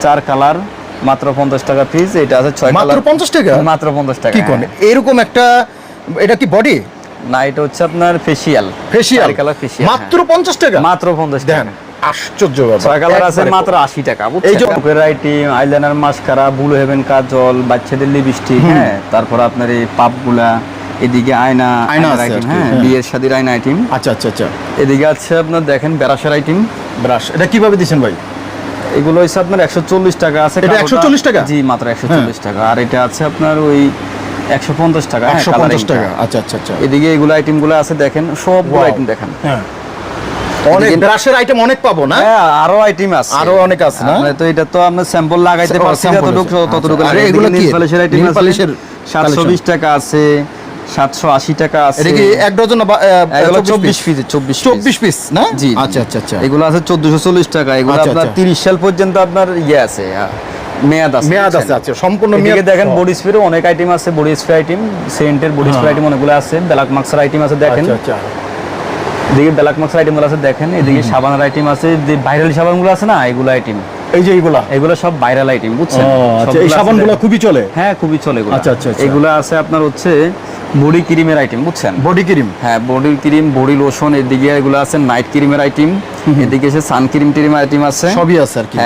চার কালার মাত্র পঞ্চাশ টাকা পিস এটা আছে ছয় মাত্র কালার। 50 টাকা? মাত্র পঞ্চাশ টাকা কি কোন? এরকম একটা এটা কি বডি না এটা হচ্ছে আপনার ফেসিয়াল ফেসিয়াল কালার ফেসিয়াল মাত্র 50 টাকা? মাত্র পঞ্চাশ টাকা। আশ্চর্য ছয় কালার আছে মাত্র আশি টাকা এই এই যে- যে eyeliner mascara Blue Heaven kajal বাচ্চাদের লিপস্টিক হ্যাঁ। তারপর আপনার এই পাপগুলা এদিকে আয়না আয়না আইটেম হ্যাঁ হ্যাঁ। বিয়ের শাদির আয়না আইটেম আচ্ছা আচ্ছা আচ্ছা। এদিকে আছে আপনার দেখেন ব্রাশের আইটেম ব্রাশ এটা কীভাবে দিছেন ভাই? এগুলো হচ্ছে আপনার একশো চল্লিশ টাকা আছে এটা কালোটা- 140 টাকা? জি মাত্র একশো চল্লিশ টাকা। আর এটা আছে আপনার ওই একশো পঞ্চাশ টাকা হ্যাঁ, 150 টাকা। আচ্ছা আচ্ছা আচ্ছা। এদিকে এগুলো আইটেমগুলো আছে দেখেন Wow. আইটেম দেখেন। হ্যাঁ। অনেক ব্রাশের আইটেম অনেক পাবো না? হ্যাঁ আরও আইটেম আছে। আরও অনেক আছে না? তো এটা তো আমরা স্যাম্পল লাগাইতে পারছি যতটুকু ততটুকু আচ্ছা, আর এগুলো কি? পালিশের আইটেম পালিশের সাতশো বিশ টাকা আছে। সাতশো আশি টাকা আছে। এটা কি এক ডজন না বা- আহ, এগুলো 24 পিস পিস চব্বিশ চব্বিশ পিস না? জি। আচ্ছা আচ্ছা আচ্ছা। এগুলো আছে চোদ্দশো চল্লিশ টাকা এগুলো আচ্ছা, আপনার আচ্ছা। তিরিশ সাল পর্যন্ত আপনার ইয়ে আছে মেয়াদ আছে মেয়াদ আছে আচ্ছা সম্পূর্ণ মেয়াদ দেখেন বডি স্প্রে অনেক আইটেম আছে বডি স্প্রে আইটেম সেন্টের বডি স্প্রে আইটেম অনেকগুলো আছে ব্ল্যাক মার্কসের আইটেম আছে দেখেন। আচ্ছা আচ্ছা। এদিকে ব্ল্যাক মার্কসের আইটেমগুলো আছে দেখেন। এদিকে সাবানের আইটেম আছে যে ভাইরাল সাবানগুলো আছে না এগুলো আইটেম এই যে এইগুলা এগুলো সব ভাইরাল আইটেম বুঝছেন? আচ্ছা এই আছে সাবানগুলো খুবই চলে? হ্যাঁ খুবই চলে এগুলো। আচ্ছা, আচ্ছা, আচ্ছা। এগুলো আছে আপনার হচ্ছে বডি ক্রিমের আইটেম বুঝছেন? Body cream? হ্যাঁ বডি ক্রিম বডি লোশন এদিকে এগুলো আছে নাইট ক্রিমের আইটেম এদিকে সান ক্রিম টিরিম আইটেম আছে। সবই আছে আর কি।